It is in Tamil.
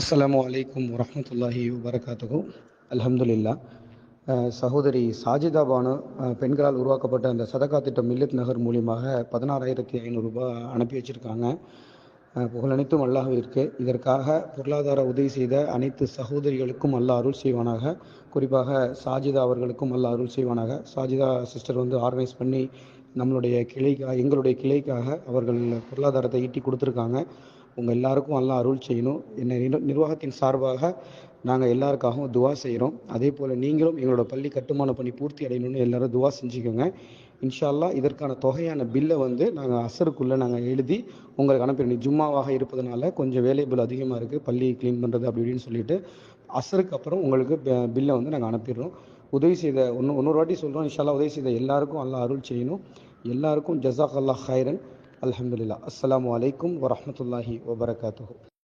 அஸ்லாம் அலைக்கும் வரமத்துல்லாஹி வபரகாத்துஹு. அலமதுல்லா சகோதரி சாஜிதா பானு பெண்களால் உருவாக்கப்பட்ட அந்த சதகா திட்டம் மில்லத் நகர் மூலியமாக பதினாறாயிரத்தி ஐநூறுரூபா அனுப்பி வச்சுருக்காங்க. புகழனைத்தும் அல்லாஹிற்கு இதற்காக பொருளாதார உதவி செய்த அனைத்து சகோதரிகளுக்கும் அல்லாஹ் அருள் செய்வானாக. குறிப்பாக சாஜிதா அவர்களுக்கும் அல்லாஹ் அருள் செய்வானாக. சாஜிதா சிஸ்டர் வந்து ஆர்கனைஸ் பண்ணி நம்மளுடைய கிளைக்காக எங்களுடைய கிளைக்காக அவர்கள் பொருளாதாரத்தை ஈட்டி கொடுத்துருக்காங்க. உங்கள் எல்லாருக்கும் எல்லாம் அருள் செய்யணும். என்ன நிர்வாகத்தின் சார்பாக நாங்கள் எல்லாருக்காகவும் துவா செய்கிறோம் அதே போல் நீங்களும் எங்களோட பள்ளி கட்டுமான பணி பூர்த்தி அடையணும்னு எல்லாரும் துவா செஞ்சுக்கோங்க. இன்ஷால்லா இதற்கான தொகையான பில்லை வந்து நாங்கள் அசருக்குள்ளே நாங்கள் எழுதி உங்களுக்கு அனுப்பிடுறோம் ஜும்மாவாக இருப்பதனால கொஞ்சம் வேலைபிள் அதிகமாக இருக்குது பள்ளி க்ளீன் பண்ணுறது அப்படி இப்படின்னு சொல்லிட்டு அசருக்கு அப்புறம் உங்களுக்கு பில்லை வந்து நாங்கள் அனுப்பிடுறோம். உதவி செய்த ஒன்று இன்னொரு வாட்டி சொல்கிறோம் இன்ஷால்லா உதவி செய்த எல்லாருக்கும் அல்லாஹ் அருள் செய்யணும். எல்லாருக்கும் ஜசாக் அல்லாஹ் ஹைரன் அலமதுல்லா அஸ்லாம் அலைக்கும் வரமத்துல்லாஹி வபரகாத்து